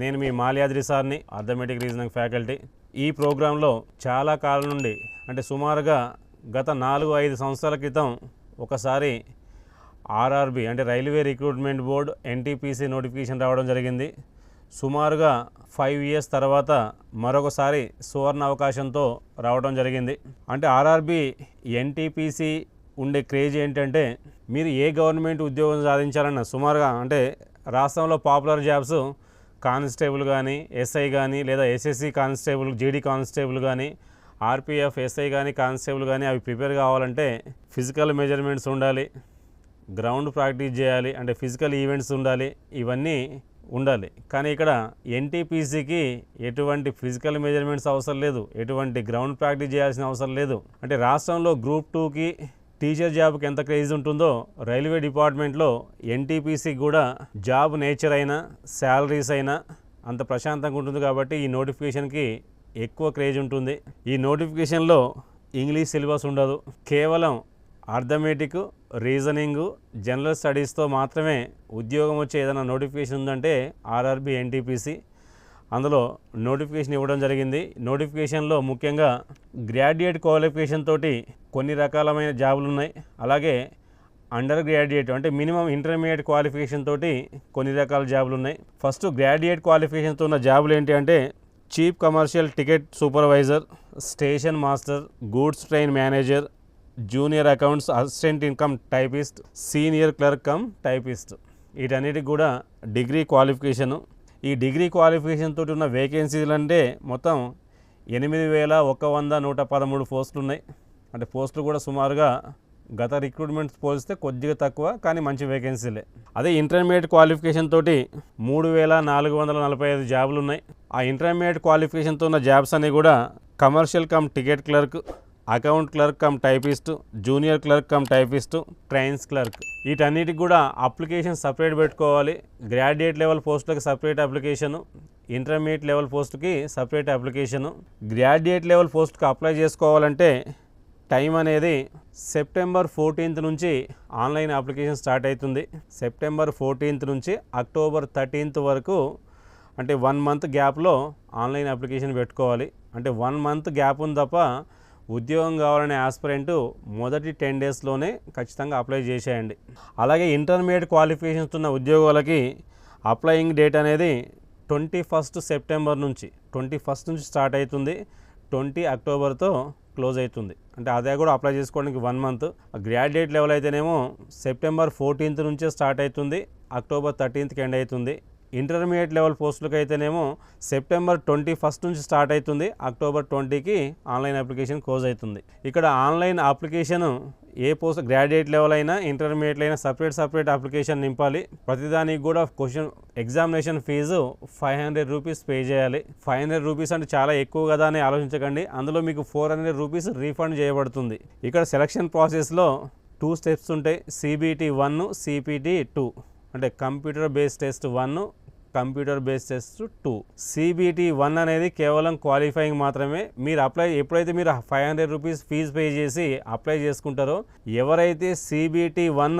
నేను మీ మాల్యాద్రి సార్ని arithmetic reasoning faculty ఈ ప్రోగ్రాంలో చాలా కాలం నుండి అంటే సుమారుగా గత నాలుగు ఐదు సంవత్సరాల క్రితం ఒకసారి ఆర్ఆర్బి అంటే railway recruitment board NTPC notification రావడం జరిగింది. సుమారుగా ఫైవ్ ఇయర్స్ తర్వాత మరొకసారి సువర్ణ అవకాశంతో రావడం జరిగింది. అంటే ఆర్ఆర్బి ఎన్టీపీసీ ఉండే క్రేజ్ ఏంటంటే మీరు ఏ గవర్నమెంట్ ఉద్యోగం సాధించాలన్న సుమారుగా అంటే రాష్ట్రంలో పాపులర్ జాబ్స్ కానిస్టేబుల్ కానీ ఎస్ఐ కానీ లేదా ఎస్ఎస్సి కానిస్టేబుల్ జీడీ కానిస్టేబుల్ కానీ ఆర్పిఎఫ్ ఎస్ఐ కానీ కానిస్టేబుల్ కానీ అవి ప్రిపేర్ కావాలంటే ఫిజికల్ మెజర్మెంట్స్ ఉండాలి గ్రౌండ్ ప్రాక్టీస్ చేయాలి అంటే ఫిజికల్ ఈవెంట్స్ ఉండాలి ఇవన్నీ ఉండాలి. కానీ ఇక్కడ ఎన్టీపీసీకి ఎటువంటి ఫిజికల్ మెజర్మెంట్స్ అవసరం లేదు ఎటువంటి గ్రౌండ్ ప్రాక్టీస్ చేయాల్సిన అవసరం లేదు. అంటే రాష్ట్రంలో గ్రూప్ టూకి టీచర్ జాబ్కి ఎంత క్రేజ్ ఉంటుందో రైల్వే డిపార్ట్మెంట్లో ఎన్టీపీసీకి కూడా జాబ్ నేచర్ అయినా శాలరీస్ అయినా అంత ప్రశాంతంగా ఉంటుంది కాబట్టి ఈ నోటిఫికేషన్కి ఎక్కువ క్రేజ్ ఉంటుంది. ఈ నోటిఫికేషన్లో ఇంగ్లీష్ సిలబస్ ఉండదు. కేవలం అర్థమెటిక్ రీజనింగ్ జనరల్ స్టడీస్తో మాత్రమే ఉద్యోగం వచ్చే ఏదైనా నోటిఫికేషన్ ఉందంటే ఆర్ఆర్బి ఎన్టీపీసీ. అందులో నోటిఫికేషన్ ఇవ్వడం జరిగింది. నోటిఫికేషన్లో ముఖ్యంగా గ్రాడ్యుయేట్ క్వాలిఫికేషన్ తోటి కొన్ని రకాలమైన జాబులు ఉన్నాయి. అలాగే అండర్ గ్రాడ్యుయేట్ అంటే మినిమం ఇంటర్మీడియట్ క్వాలిఫికేషన్ తోటి కొన్ని రకాల జాబులు ఉన్నాయి. ఫస్ట్ గ్రాడ్యుయేట్ క్వాలిఫికేషన్తో ఉన్న జాబులు ఏంటి అంటే chief commercial ticket supervisor station master goods train manager junior accounts assistant income typist senior clerk cum typist. వీటన్నిటికి కూడా డిగ్రీ క్వాలిఫికేషను ఈ డిగ్రీ క్వాలిఫికేషన్ తోటి ఉన్న వేకెన్సీలు అంటే మొత్తం ఎనిమిది వేల ఒక వంద నూట పదమూడు పోస్టులు ఉన్నాయి. అంటే పోస్టులు కూడా సుమారుగా గత రిక్రూట్మెంట్స్ పోలిస్తే కొద్దిగా తక్కువ కానీ మంచి వేకెన్సీలే. అదే ఇంటర్మీడియట్ క్వాలిఫికేషన్ తోటి మూడు వేల నాలుగు వందల నలభై ఐదు జాబులు ఉన్నాయి. ఆ ఇంటర్మీడియట్ క్వాలిఫికేషన్తో ఉన్న జాబ్స్ అన్నీ కూడా commercial cum ticket clerk account clerk cum typist junior clerk cum typist trains clerk. వీటన్నిటికి కూడా అప్లికేషన్ సపరేట్ పెట్టుకోవాలి. గ్రాడ్యుయేట్ లెవెల్ పోస్టులకు సపరేట్ అప్లికేషను. ఇంటర్మీడియట్ లెవెల్ పోస్ట్కి సపరేట్ అప్లికేషను. గ్రాడ్యుయేట్ లెవెల్ పోస్ట్కి అప్లై చేసుకోవాలంటే టైం అనేది సెప్టెంబర్ ఫోర్టీన్త్ నుంచి ఆన్లైన్ అప్లికేషన్ స్టార్ట్ అవుతుంది. సెప్టెంబర్ ఫోర్టీన్త్ నుంచి అక్టోబర్ థర్టీన్త్ వరకు అంటే వన్ మంత్ గ్యాప్లో ఆన్లైన్ అప్లికేషన్ పెట్టుకోవాలి. అంటే వన్ మంత్ గ్యాప్ ఉంది తప్ప ఉద్యోగం కావాలనే ఆస్పిరెంట్ మొదటి టెన్ డేస్లోనే ఖచ్చితంగా అప్లై చేసేయండి. అలాగే ఇంటర్మీడియట్ క్వాలిఫికేషన్స్ ఉన్న ఉద్యోగాలకి అప్లయింగ్ డేట్ అనేది ట్వంటీ ఫస్ట్ సెప్టెంబర్ నుంచి ట్వంటీ ఫస్ట్ నుంచి స్టార్ట్ అవుతుంది ట్వంటీ అక్టోబర్తో క్లోజ్ అవుతుంది. అంటే అదే కూడా అప్లై చేసుకోవడానికి వన్ మంత్. గ్రాడ్యుయేట్ లెవెల్ అయితేనేమో సెప్టెంబర్ ఫోర్టీన్త్ నుంచే స్టార్ట్ అవుతుంది అక్టోబర్ థర్టీన్త్కి ఎండ్ అవుతుంది. ఇంటర్మీడియట్ లెవెల్ పోస్టులకు అయితేనేమో సెప్టెంబర్ ట్వంటీ ఫస్ట్ నుంచి స్టార్ట్ అవుతుంది అక్టోబర్ ట్వంటీకి ఆన్లైన్ అప్లికేషన్ క్లోజ్ అవుతుంది ఇక్కడ ఆన్లైన్ అప్లికేషన్ ఏ పోస్ట్ గ్రాడ్యుయేట్ లెవెల్ అయినా ఇంటర్మీడియట్ అయినా సపరేట్ సపరేట్ అప్లికేషన్ నింపాలి. ప్రతిదానికి కూడా question examination fee five hundred rupees pay చేయాలి. ఫైవ్ హండ్రెడ్ రూపీస్ అంటే చాలా ఎక్కువ కదా అని ఆలోచించకండి. అందులో మీకు ఫోర్ హండ్రెడ్ రూపీస్ రీఫండ్ చేయబడుతుంది. ఇక్కడ సెలక్షన్ ప్రాసెస్లో టూ స్టెప్స్ ఉంటాయి సిబిటి వన్ సిపిటి టూ. అంటే computer based test one computer based test two. CBT one అనేది కేవలం క్వాలిఫైయింగ్ మాత్రమే. మీరు అప్లై ఎప్పుడైతే మీరు five hundred rupees fee pay చేసి అప్లై చేసుకుంటారో ఎవరైతే సిబిటీ వన్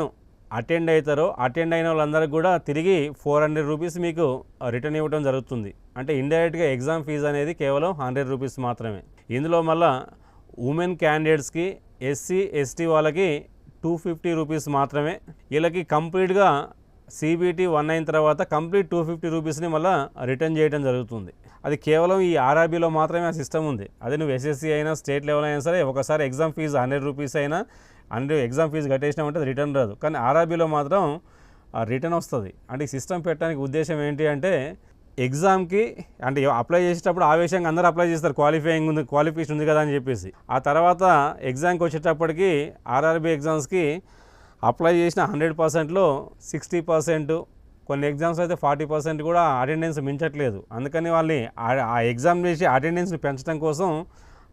అటెండ్ అవుతారో అటెండ్ అయిన వాళ్ళందరికీ కూడా తిరిగి ఫోర్ హండ్రెడ్ రూపీస్ మీకు రిటర్న్ ఇవ్వడం జరుగుతుంది. అంటే ఇండైరెక్ట్గా ఎగ్జామ్ ఫీజు అనేది కేవలం హండ్రెడ్ రూపీస్ మాత్రమే. ఇందులో మళ్ళా ఉమెన్ క్యాండిడేట్స్కి ఎస్సీ ఎస్టీ వాళ్ళకి టూ ఫిఫ్టీ రూపీస్ మాత్రమే. వీళ్ళకి కంప్లీట్గా సిబిటీ వన్ అయిన తర్వాత కంప్లీట్ టూ ఫిఫ్టీ రూపీస్ని మళ్ళీ రిటర్న్ చేయడం జరుగుతుంది. అది కేవలం ఈ ఆర్ఆర్బీలో మాత్రమే ఆ సిస్టమ్ ఉంది. అదే నువ్వు ఎస్ఎస్సీ అయినా స్టేట్ లెవెల్ అయినా సరే ఒకసారి ఎగ్జామ్ ఫీజు హండ్రెడ్ రూపీస్ అయినా హండ్రెడ్ ఎగ్జామ్ ఫీజు కట్టేసినామంటే అది రిటర్న్ రాదు. కానీ ఆర్ఆర్బీలో మాత్రం రిటర్న్ వస్తుంది. అంటే ఈ సిస్టమ్ పెట్టడానికి ఉద్దేశం ఏంటి అంటే ఎగ్జామ్కి అంటే అప్లై చేసేటప్పుడు ఆవేశంగా అందరూ అప్లై చేస్తారు. క్వాలిఫైయింగ్ ఉంది క్వాలిఫికేషన్ ఉంది కదా అని చెప్పేసి. ఆ తర్వాత ఎగ్జామ్కి వచ్చేటప్పటికి ఆర్ఆర్బీ ఎగ్జామ్స్కి అప్లై చేసిన హండ్రెడ్ పర్సెంట్లో సిక్స్టీ పర్సెంట్ కొన్ని ఎగ్జామ్స్ అయితే ఫార్టీ పర్సెంట్ కూడా అటెండెన్స్ మించట్లేదు. అందుకని వాళ్ళని ఆ- ఆ ఎగ్జామ్ చేసి అటెండెన్స్ని పెంచడం కోసం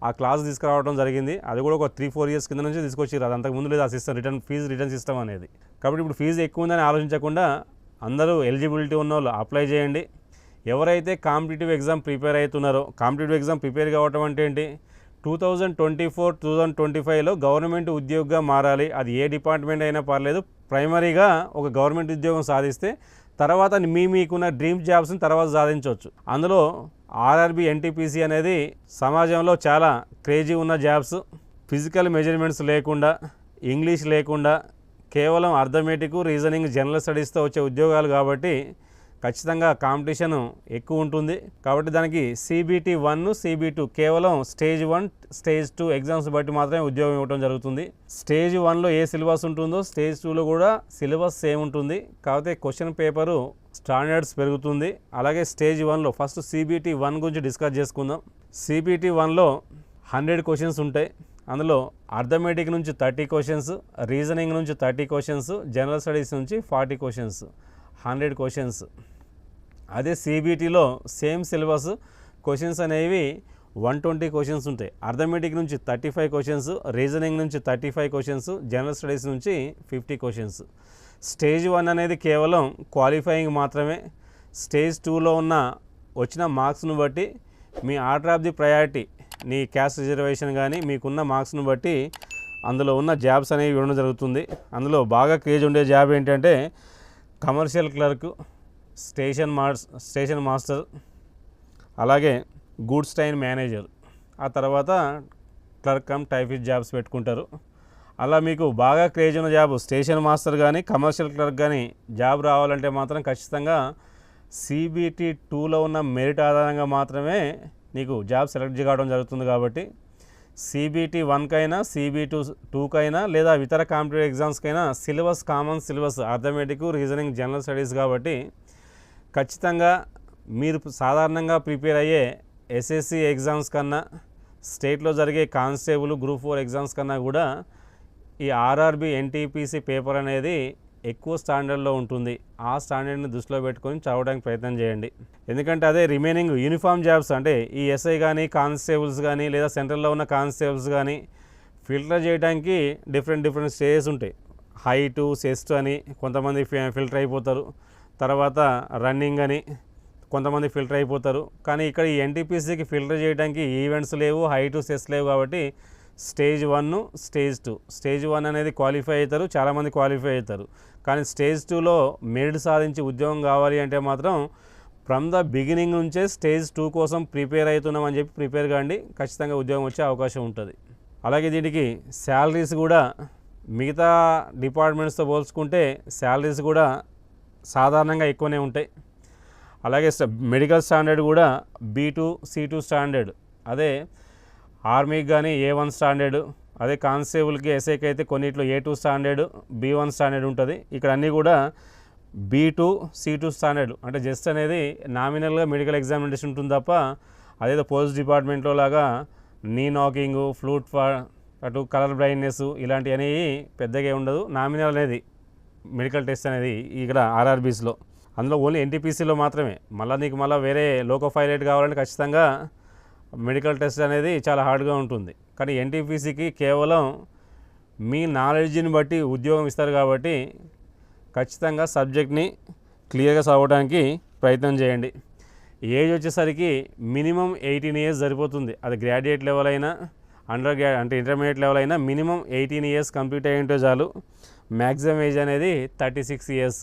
ఆ క్లాస్ తీసుకురావడం జరిగింది. అది కూడా ఒక త్రీ ఫోర్ ఇయర్స్ కింద నుంచి తీసుకొచ్చారు అది అంతకుముందు లేదు ఆ system return fee return system అనేది. కాబట్టి ఇప్పుడు ఫీజు ఎక్కువ ఉందని ఆలోచించకుండా అందరూ ఎలిజిబిలిటీ ఉన్న వాళ్ళు అప్లై చేయండి. ఎవరైతే కాంపిటేటివ్ ఎగ్జామ్ ప్రిపేర్ అవుతున్నారో కాంపిటేటివ్ ఎగ్జామ్ ప్రిపేర్ కావటం అంటే ఏంటి? Two thousand twenty four two thousand twenty ఫైవ్లో గవర్నమెంట్ ఉద్యోగిగా మారాలి. అది ఏ డిపార్ట్మెంట్ అయినా పర్లేదు. ప్రైమరీగా ఒక గవర్నమెంట్ ఉద్యోగం సాధిస్తే తర్వాత మీ మీకున్న డ్రీమ్ జాబ్స్ని తర్వాత సాధించవచ్చు. అందులో ఆర్ఆర్బి ఎన్టీపీసీ అనేది సమాజంలో చాలా క్రేజీ ఉన్న జాబ్స్. ఫిజికల్ మెజర్మెంట్స్ లేకుండా ఇంగ్లీష్ లేకుండా కేవలం అర్థమెటిక్ రీజనింగ్ జనరల్ స్టడీస్తో వచ్చే ఉద్యోగాలు కాబట్టి ఖచ్చితంగా కాంపిటీషన్ ఎక్కువ ఉంటుంది. కాబట్టి దానికి సీబీటీ వన్ సిబి టూ కేవలం stage one stage two exams బట్టి మాత్రమే ఉద్యోగం ఇవ్వడం జరుగుతుంది. స్టేజ్ వన్లో ఏ సిలబస్ ఉంటుందో స్టేజ్ టూలో కూడా సిలబస్ సేమ్ ఉంటుంది. కాకపోతే క్వశ్చన్ పేపరు స్టాండర్డ్స్ పెరుగుతుంది. అలాగే స్టేజ్ వన్లో ఫస్ట్ సీబీటీ వన్ గురించి డిస్కస్ చేసుకుందాం. సీబీటీ వన్లో హండ్రెడ్ క్వశ్చన్స్ ఉంటాయి. అందులో అర్థమెటిక్ నుంచి థర్టీ క్వశ్చన్స్ రీజనింగ్ నుంచి థర్టీ క్వశ్చన్స్ జనరల్ స్టడీస్ నుంచి ఫార్టీ క్వశ్చన్స్ హండ్రెడ్ క్వశ్చన్స్. అదే సిబిటీలో సేమ్ సిలబస్ క్వశ్చన్స్ అనేవి వన్ ట్వంటీ క్వశ్చన్స్ ఉంటాయి. అర్థమెటిక్ నుంచి థర్టీ ఫైవ్ క్వశ్చన్స్ రీజనింగ్ నుంచి thirty five questions general studies నుంచి ఫిఫ్టీ క్వశ్చన్స్. స్టేజ్ వన్ అనేది కేవలం క్వాలిఫైయింగ్ మాత్రమే. స్టేజ్ టూలో ఉన్న వచ్చిన మార్క్స్ను బట్టి మీ ఆర్డర్ ఆఫ్ ది ప్రయారిటీ నీ క్యాస్ట్ రిజర్వేషన్ కానీ మీకున్న మార్క్స్ను బట్టి అందులో ఉన్న జాబ్స్ అనేవి ఇవ్వడం జరుగుతుంది. అందులో బాగా క్రేజ్ ఉండే జాబ్ ఏంటంటే commercial clerk station mass station master అలాగే గూడ్స్ ట్రైన్ మేనేజర్. ఆ తర్వాత క్లర్క్ కమ్ టైఫిస్ట్ జాబ్స్ పెట్టుకుంటారు. అలా మీకు బాగా క్రేజ్ ఉన్న జాబ్ స్టేషన్ మాస్టర్ కానీ కమర్షియల్ క్లర్క్ కానీ జాబ్ రావాలంటే మాత్రం ఖచ్చితంగా సిబిటి టూలో ఉన్న మెరిట్ ఆధారంగా మాత్రమే నీకు జాబ్ సెలెక్ట్ కావడం జరుగుతుంది కాబట్టి సిబిటి వన్కైనా సిబి టూ టూకైనా లేదా ఇతర competitive ఎగ్జామ్స్కైనా syllabus common syllabus arithmetic reasoning general studies కాబట్టి ఖచ్చితంగా మీరు సాధారణంగా ప్రిపేర్ అయ్యే ఎస్ఎస్సి ఎగ్జామ్స్ కన్నా స్టేట్లో జరిగే కానిస్టేబుల్ గ్రూప్ ఫోర్ ఎగ్జామ్స్ కన్నా కూడా ఈ ఆర్ఆర్బి ఎన్టీపీసీ పేపర్ అనేది ఎక్కువ స్టాండర్డ్లో ఉంటుంది. ఆ స్టాండర్డ్ని దృష్టిలో పెట్టుకొని చదవడానికి ప్రయత్నం చేయండి. ఎందుకంటే అదే రిమైనింగ్ యూనిఫామ్ జాబ్స్ అంటే ఈ ఎస్ఐ కానీ కానిస్టేబుల్స్ కానీ లేదా సెంట్రల్లో ఉన్న కానిస్టేబుల్స్ కానీ ఫిల్టర్ చేయడానికి డిఫరెంట్ డిఫరెంట్ స్టేజెస్ ఉంటాయి. హైటు సెస్ట్ అని కొంతమంది ఫి- ఫిల్టర్ అయిపోతారు. తర్వాత రన్నింగ్ అని కొంతమంది ఫిల్టర్ అయిపోతారు. కానీ ఇక్కడ ఈ ఎన్టీపీసీకి ఫిల్టర్ చేయడానికి ఈవెంట్స్ లేవు హైటు సెస్ లేవు కాబట్టి stage one stage two. Stage one అనేది క్వాలిఫై అవుతారు చాలామంది క్వాలిఫై అవుతారు. కానీ స్టేజ్ టూలో మెరిట్ సాధించి ఉద్యోగం కావాలి అంటే మాత్రం ఫ్రమ్ ద బిగినింగ్ నుంచే స్టేజ్ టూ కోసం ప్రిపేర్ అవుతున్నామని చెప్పి ప్రిపేర్ కాండి. ఖచ్చితంగా ఉద్యోగం వచ్చే అవకాశం ఉంటుంది. అలాగే దీనికి శాలరీస్ కూడా మిగతా డిపార్ట్మెంట్స్తో పోల్చుకుంటే శాలరీస్ కూడా సాధారణంగా ఎక్కువనే ఉంటాయి. అలాగే మెడికల్ స్టాండర్డ్ కూడా B two C two standard. అదే ఆర్మీకి కానీ ఏ వన్ స్టాండర్డ్ అదే కానిస్టేబుల్కి ఎస్ఐకి అయితే కొన్నిట్లో A two standard B one standard ఉంటుంది. ఇక్కడ అన్నీ కూడా B two C two standard. అంటే జస్ట్ అనేది నామినల్గా మెడికల్ ఎగ్జామినేషన్ ఉంటుంది తప్ప అదేదో పోస్ట్ డిపార్ట్మెంట్లో లాగా నీ నాకింగ్ ఫ్లూట్ ఫా అటు కలర్ బ్లైండ్నెస్ ఇలాంటివి అనేవి పెద్దగా ఉండదు. నామినల్ అనేది మెడికల్ టెస్ట్ అనేది ఇక్కడ ఆర్ఆర్బీస్లో. అందులో ఓన్లీ ఎన్టీపీసీలో మాత్రమే. మళ్ళీ నీకు మళ్ళీ వేరే లోకో పైలట్ కావాలంటే ఖచ్చితంగా మెడికల్ టెస్ట్ అనేది చాలా హార్డ్గా ఉంటుంది. కానీ ఎన్టీపీసీకి కేవలం మీ నాలెడ్జ్ని బట్టి ఉద్యోగం ఇస్తారు కాబట్టి ఖచ్చితంగా సబ్జెక్ట్ని క్లియర్గా చదవడానికి ప్రయత్నం చేయండి. ఏజ్ వచ్చేసరికి మినిమం ఎయిటీన్ ఇయర్స్ సరిపోతుంది. అది గ్రాడ్యుయేట్ లెవెల్ అయినా అండర్ గ్రా అంటే ఇంటర్మీడియట్ లెవెల్ అయినా మినిమం ఎయిటీన్ ఇయర్స్ కంప్లీట్ అయ్యి ఉంటే చాలు. మ్యాక్సిమం ఏజ్ అనేది thirty six years.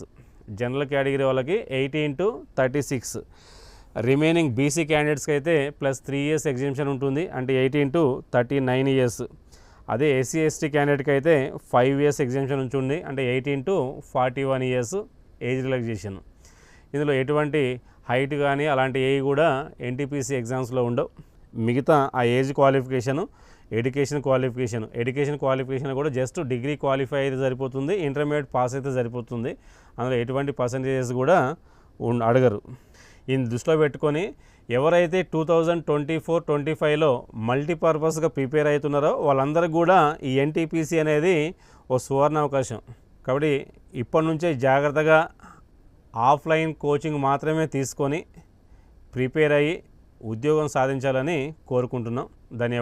General category వాళ్ళకి eighteen to thirty six. Remaining BC క్యాండిడేట్స్కి అయితే ప్లస్ త్రీ ఇయర్స్ ఎగ్జిబిషన్ ఉంటుంది. అంటే eighteen to thirty nine years అదే ఎస్సీ ఎస్టీ క్యాండిడేట్కి అయితే ఫైవ్ ఇయర్స్ ఎగ్జిబిషన్ ఉంటుంది అంటే eighteen to forty one years age relaxation ఇందులో ఎటువంటి హైట్ కానీ అలాంటి ఏవి కూడా ఎన్టీపీసీ ఎగ్జామ్స్లో ఉండవు. మిగతా ఆ age qualification education qualification education qualification కూడా జస్ట్ డిగ్రీ క్వాలిఫై అయితే సరిపోతుంది. ఇంటర్మీడియట్ పాస్ అయితే సరిపోతుంది. అందులో ఎటువంటి పర్సంటేజెస్ కూడా అడగరు. ఈయన దృష్టిలో పెట్టుకొని ఎవరైతే two thousand twenty four twenty ఫైవ్లో మల్టీపర్పస్గా ప్రిపేర్ అవుతున్నారో వాళ్ళందరికీ కూడా ఈ ఎన్టీపీసీ అనేది ఓ సువర్ణ అవకాశం. కాబట్టి ఇప్పటి నుంచే జాగ్రత్తగా ఆఫ్లైన్ కోచింగ్ మాత్రమే తీసుకొని ప్రిపేర్ అయ్యి ఉద్యోగం సాధించాలని కోరుకుంటున్నాం. ధన్యవాదాలు.